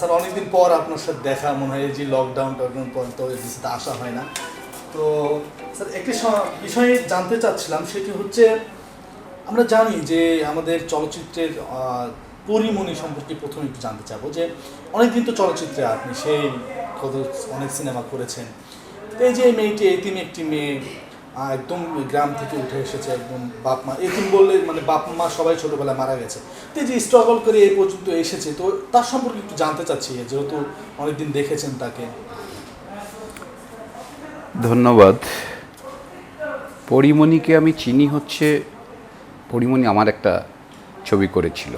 Sir, অনেকদিন পর আপনার সাথে দেখা, মনে হয় যে লকডাউন টকডাউন পর তো এডিসিতে আসা হয় না। তো স্যার, একটি বিষয়ে জানতে চাচ্ছিলাম, সেটি হচ্ছে আমরা জানি যে আমাদের চলচ্চিত্রের পরিমণি সম্পর্কে প্রথমে একটু জানতে চাবো যে অনেকদিন তো চলচ্চিত্রে আপনি, সেই কত অনেক সিনেমা করেছেন। এই যে এই মেয়েটি এতিম একটি মেয়ে একদম গ্রাম থেকে উঠে এসেছে একদম বাপ মা। এতিম বললে মানে বাপ মা সবাই ছোটোবেলায় মারা গেছে। তো যে স্ট্রাগল করে এই পর্যন্ত এসেছে, তো তার সম্পর্কে একটু জানতে চাচ্ছি, যেহেতু অনেকদিন দেখেছেন তাকে। ধন্যবাদ। পরিমণিকে আমি চিনি হচ্ছে, পরিমণি আমার একটা ছবি করেছিল।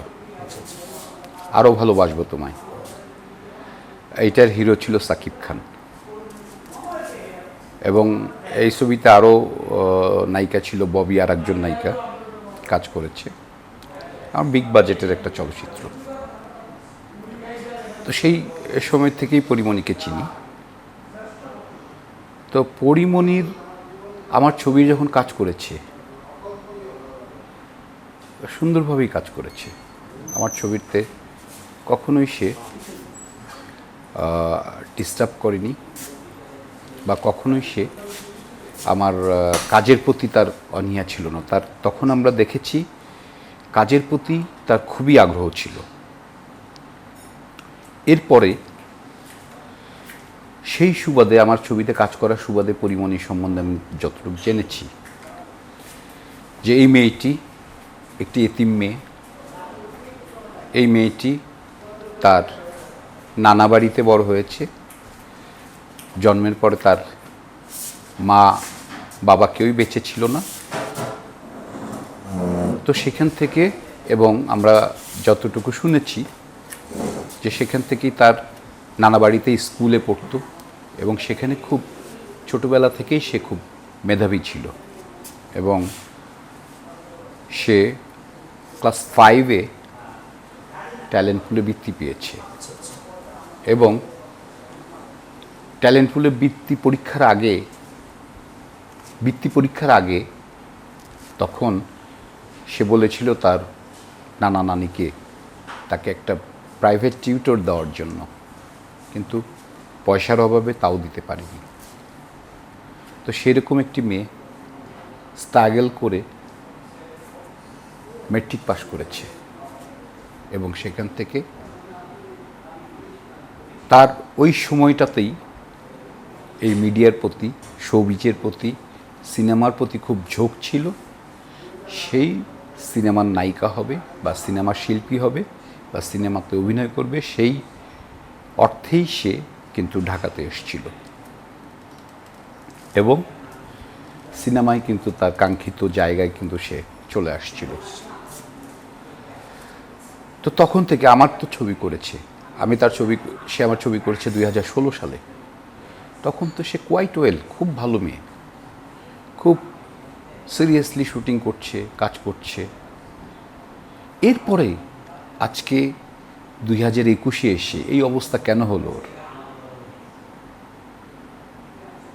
আরও ভালোবাসবো তোমায়। এইটার হিরো ছিল সাকিব খান। এবং এই ছবিতে আরও নায়িকা ছিল ববি আর একজন নায়িকা কাজ করেছে। আমার বিগ বাজেটের একটা চলচ্চিত্র। তো সেই সময় থেকেই পরিমণিকে চিনি। তো পরিমণির আমার ছবি যখন কাজ করেছে, সুন্দরভাবেই কাজ করেছে। আমার ছবিতে কখনোই সে ডিস্টার্ব করেনি। বা কখনোই সে আমার কাজের প্রতি তার অনীহা ছিল না। তার, তখন আমরা দেখেছি কাজের প্রতি তার খুবই আগ্রহ ছিল। এরপরে সেই সুবাদে, আমার ছবিতে কাজ করার সুবাদে পরিমণি সম্বন্ধে আমি যতটুকু জেনেছি যে এই মেয়েটি একটি এতিম মেয়ে। এই মেয়েটি তার নানা বাড়িতে বড় হয়েছে। জন্মের পরে তার মা বাবা কেউই বেঁচে ছিল না। তো সেখান থেকে এবং আমরা যতটুকু শুনেছি যে সেখান থেকেই তার নানা বাড়িতে স্কুলে পড়তো এবং সেখানে খুব ছোটবেলা থেকেই সে খুব মেধাবী ছিল এবং সে ক্লাস ফাইভে ট্যালেন্ট পুলে বৃত্তি পেয়েছে এবং ট্যালেন্ট পুলে বৃত্তি পরীক্ষার আগে, বৃত্তি পরীক্ষার আগে তখন সে বলেছিল তার নানা নানিকে তাকে একটা প্রাইভেট টিউটর দেওয়ার জন্য। কিন্তু পয়সার অভাবে তাও দিতে পারেনি। তো সেরকম একটি মেয়ে স্ট্রাগল করে মেট্রিক পাশ করেছে এবং সেখান থেকে তার ওই সময়টাতেই এই মিডিয়ার প্রতি, শোবিজের প্রতি, সিনেমার প্রতি খুব ঝোঁক ছিল। সেই সিনেমার নায়িকা হবে বা সিনেমার শিল্পী হবে বা সিনেমাতে অভিনয় করবে, সেই অর্থেই সে কিন্তু ঢাকাতে এসেছিল। এবং সিনেমায় কিন্তু তার কাঙ্ক্ষিত জায়গায় কিন্তু সে চলে আসছিল। তো তখন থেকে আমার তো ছবি করেছে। আমি তার ছবি, সে আমার ছবি করেছে দুই হাজার ষোলো সালে। তখন তো সে কোয়াইট ওয়েল খুব ভালো মেয়ে। খুব সিরিয়াসলি শুটিং করছে, কাজ করছে। এরপরে আজকে দুই হাজার একুশে এসে এই অবস্থা কেন হলো ওর?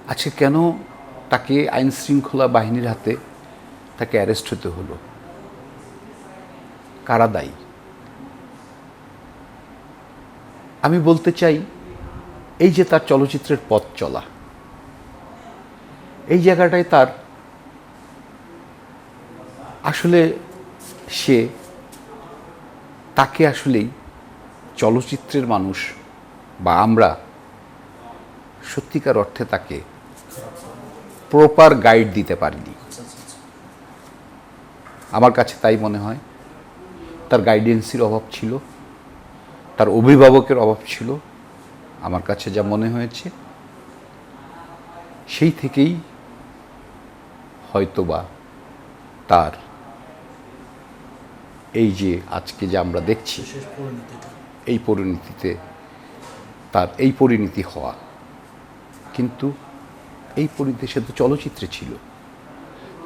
আজকে কেন তাকে আইন শৃঙ্খলা বাহিনীর হাতে তাকে অ্যারেস্ট হতে হলো? কারা দায়ী? আমি বলতে চাই এই যে তার চলচ্চিত্রের পথ চলা, এই জায়গাটায় তার আসলে সে, তাকে আসলেই চলচ্চিত্রের মানুষ বা আমরা সত্যিকার অর্থে তাকে প্রপার গাইড দিতে পারিনি। আমার কাছে তাই মনে হয়, তার গাইডেন্সির অভাব ছিল, তার অভিভাবকের অভাব ছিল আমার কাছে যা মনে হয়েছে সেই থেকেই হয়তোবা তার এই যে আজকে যে আমরা দেখছি এই পরিণতিতে তার এই পরিণতি হওয়া। কিন্তু এই পরিণতি সে তো চলচ্চিত্রে ছিল।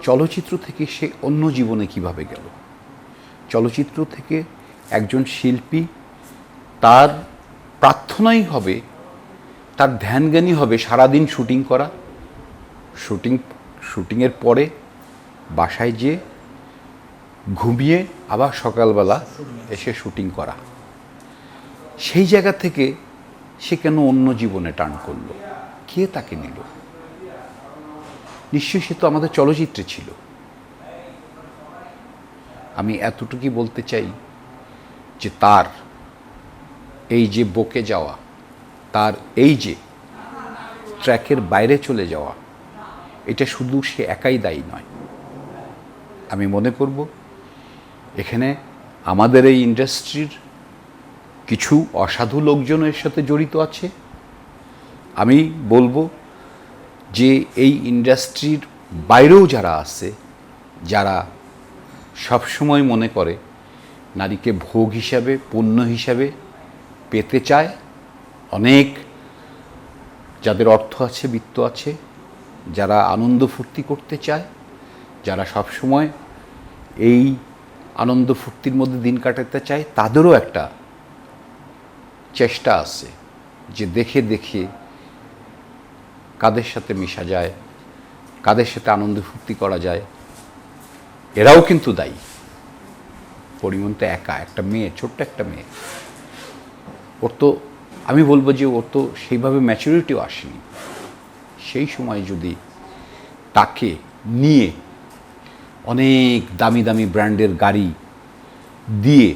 চলচ্চিত্র থেকে সে অন্য জীবনে কীভাবে গেল? চলচ্চিত্র থেকে একজন শিল্পী তার প্রার্থনাই হবে, তার ধ্যানজ্ঞানী হবে সারাদিন শুটিং করা। শুটিং, শুটিংয়ের পরে বাসায় যেয়ে ঘুমিয়ে আবার সকালবেলা এসে শুটিং করা। সেই জায়গা থেকে সে কেন অন্য জীবনে টান করল? কে তাকে নিল? নিশ্চয়ই সে তো আমাদের চলচ্চিত্রে ছিল। আমি এতটুকুই বলতে চাই যে তার এই যে বকে যাওয়া, তার এই যে ট্র্যাকের বাইরে চলে যাওয়া, এটা শুধু সে একাই দায়ী নয়। আমি মনে করব, এখানে আমাদের এই ইন্ডাস্ট্রির কিছু অসাধু লোকজন এর সাথে জড়িত আছে। আমি বলব যে এই ইন্ডাস্ট্রির বাইরেও যারা আছে, যারা সবসময় মনে করে নারীকে ভোগ হিসাবে, পণ্য হিসাবে পেতে চায়। অনেক যাদের অর্থ আছে, বিত্ত আছে, যারা আনন্দ ফুর্তি করতে চায়, যারা সবসময় এই আনন্দ ফুর্তির মধ্যে দিন কাটাতে চায়, তাদেরও একটা চেষ্টা আছে যে দেখে দেখে কাদের সাথে মেশা যায়, কাদের সাথে আনন্দ ফুর্তি করা যায়। এরাও কিন্তু দায়ী। পরিমণ তো একা, একটা মেয়ে, ছোট্ট একটা মেয়ে। ওর তো, আমি বলব যে ওর তো সেইভাবে ম্যাচুরিটিও আসেনি। সেই সময় যদি তাকে নিয়ে অনেক দামি দামি ব্র্যান্ডের গাড়ি দিয়ে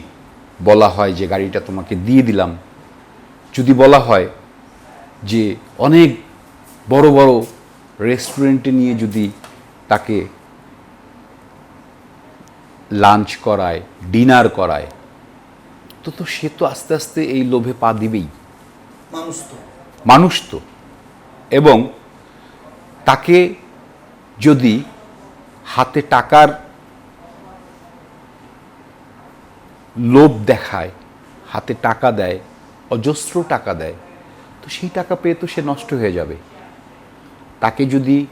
বলা হয় যে গাড়িটা তোমাকে দিয়ে দিলাম, যদি বলা হয় যে অনেক বড় বড় রেস্টুরেন্টে নিয়ে যদি তাকে লাঞ্চ করায় ডিনার করায় তো তো সে তো আস্তে আস্তে এই লোভে পা দিবেই। মানুষ তো। মানুষ তো। এবং তাকে যদি হাতে টাকার লোভ দেখায় হাতে টাকা দেয় অজস্র টাকা দেয় তো সেই টাকা পেয়ে তো সে নষ্ট হয়ে যাবে। তাকে যদি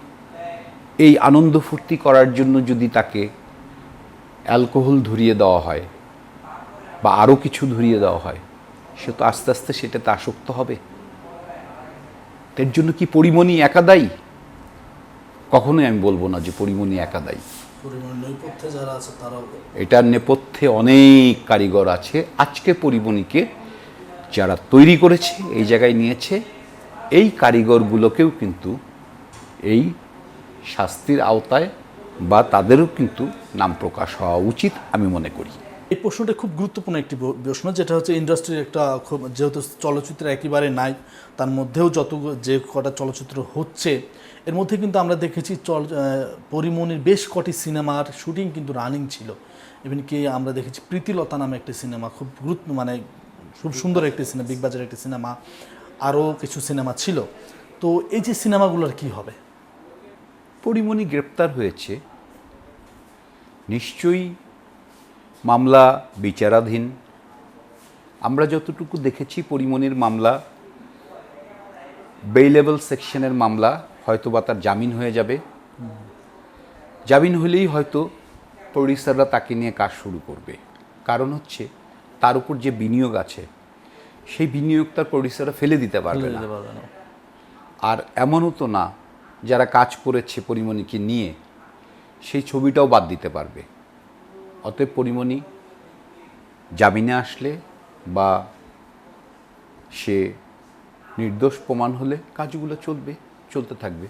এই আনন্দ ফুর্তি করার জন্য যদি তাকে অ্যালকোহল ধরিয়ে দেওয়া হয় বা আরও কিছু ধরিয়ে দেওয়া হয় সে তো আস্তে আস্তে সেটাতে আসক্ত হবে। এর জন্য কি পরিমণি একা দায়ী? কখনোই আমি বলব না যে পরিমণি একা দায়ী। পরিমাণ নৈপথ্যে যারা আছে তারাও। এটার নেপথ্যে অনেক কারিগর আছে। আজকে পরিমণিকে যারা তৈরি করেছে এই জায়গায় নিয়েছে এই কারিগরগুলোকেও কিন্তু এই শাস্তির আওতায় বা তাদেরও কিন্তু নাম প্রকাশ হওয়া উচিত আমি মনে করি। এই প্রশ্নটা খুব গুরুত্বপূর্ণ একটি প্রশ্ন, যেটা হচ্ছে ইন্ডাস্ট্রির একটা যেহেতু চলচ্চিত্র একেবারে নাই, তার মধ্যেও যত যে কটা চলচ্চিত্র হচ্ছে, এর মধ্যে কিন্তু আমরা দেখেছি চল পরিমণির বেশ কটি সিনেমার শুটিং কিন্তু রানিং ছিল। ইভেন কি আমরা দেখেছি প্রীতিলতা নামে একটি সিনেমা, খুব গুরুত্ব মানে খুব সুন্দর একটি সিনেমা বিগ বাজার একটি সিনেমা, আরও কিছু সিনেমা ছিল। তো এই যে সিনেমাগুলোর কি হবে? পরিমণি গ্রেপ্তার হয়েছে। নিশ্চয়ই মামলা বিচারাধীন। আমরা যতটুকু দেখেছি পরিমণির মামলা বেইলেবল সেকশনের মামলা হয়তো বা তার জামিন হয়ে যাবে। জামিন হলেই হয়তো প্রডিউসাররা তাকে নিয়ে কাজ শুরু করবে। কারণ হচ্ছে তার উপর যে বিনিয়োগ আছে সেই বিনিয়োগ তার প্রডিউসাররা ফেলে দিতে পারবে না। দিতে পারবে না। আর এমনও তো না যারা কাজ করেছে পরিমণিকে নিয়ে সেই ছবিটাও বাদ দিতে পারবে। অতএব পরিমণি জামিনে আসলে বা সে নির্দোষ প্রমাণ হলে কাজগুলো চলবে চলতে থাকবে।